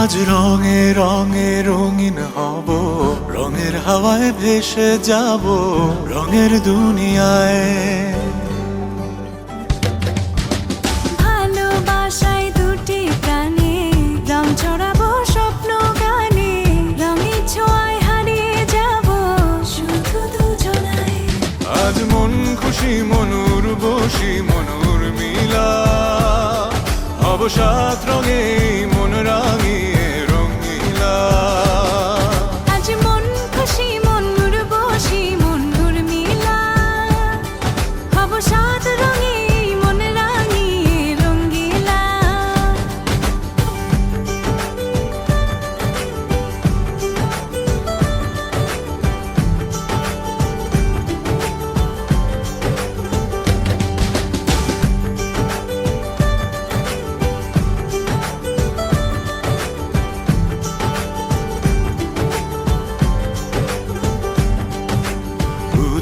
আজ রঙে রঙে রঙিন হব। রঙের হাওয়ায় ভেসে যাব রঙের দুনিয়ায়। ভালোবাসায় দুটি রং ছড়াবো স্বপ্ন গানে রঙের ছোঁয়ায় হারিয়ে যাব শুধু দুজনায় আজ মন খুশি মনুর বসি মনুর মিলা। অবসাদ রঙে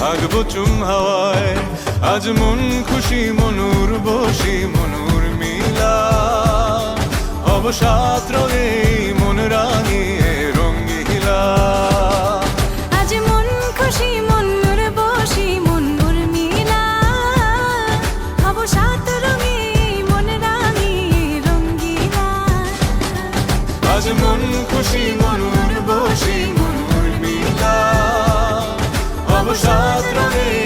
থাকব চুম হাওয়ায়। আজ মন খুশি মনুর বসি মনুর মিলা। অবসাদ রঙে মন রাঙিয়ে রঙ্গিলা আজ মন খুশি মনুর বসি রঙে মন রঙ্গিলা আজ মন খুশি মনুর বসি Vamos outra vez.